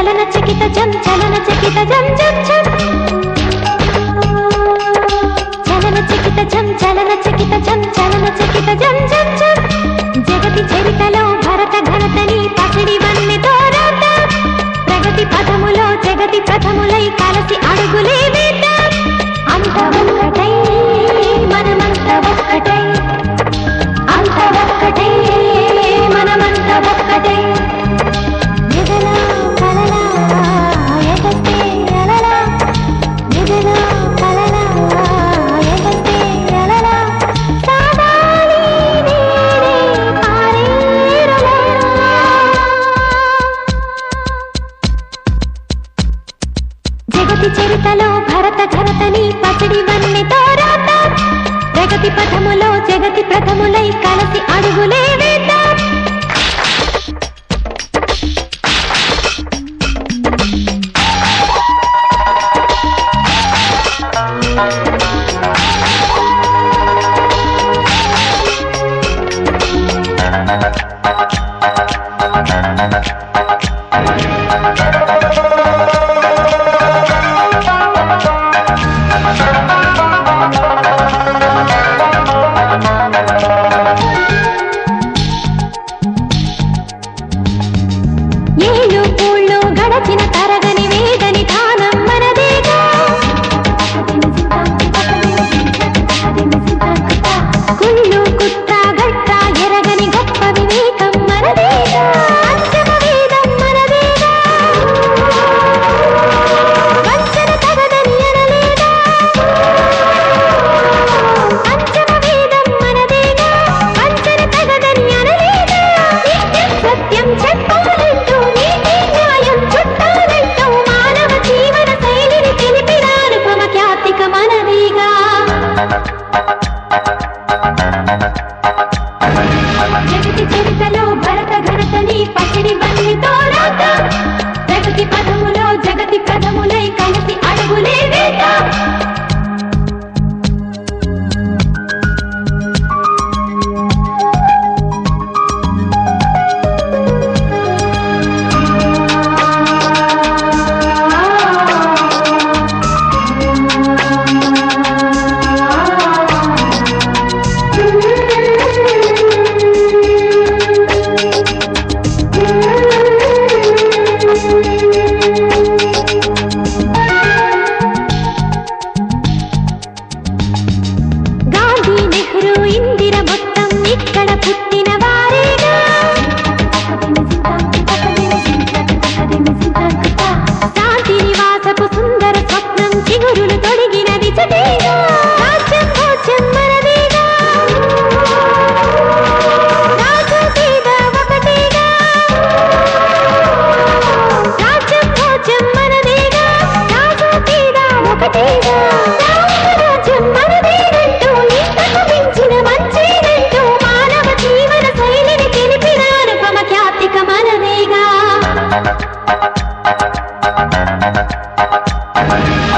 చలన చకిత జం చలన చకిత జం జం జం చలన చకిత జం చలన చకిత జం చలన చకిత జం జం జం జగతి చరితలో భరత ఘనతని పసిడి వన్నె దోరత ప్రగతి పదములో జగతి ప్రథములై కలసి అడుగులే జగతి చరితలో భరత ఘనతని పసిడి వన్నె తోరాట. ప్రగతి పథములో జగతి ప్రథములై కలసి అడుగులే వేద్దాం ఏళ్ళు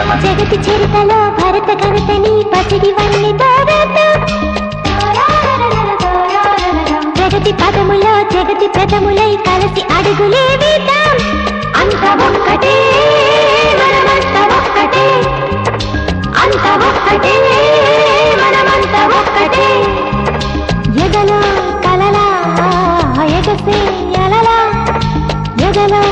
జగతి చరితలో భరత ఘనతని పసిడి వల్లి తోరాట ప్రగతి పదములో జగతి ప్రథములై కలిసి అడుగులే వేద్దాం అంత ఒక్కటే మనమంత ఒక్కటే. అంత ఒక్కటే మనమంత ఒక్కటే. ఎగలో కలలా ఎగసే ఎలలా ఎగలో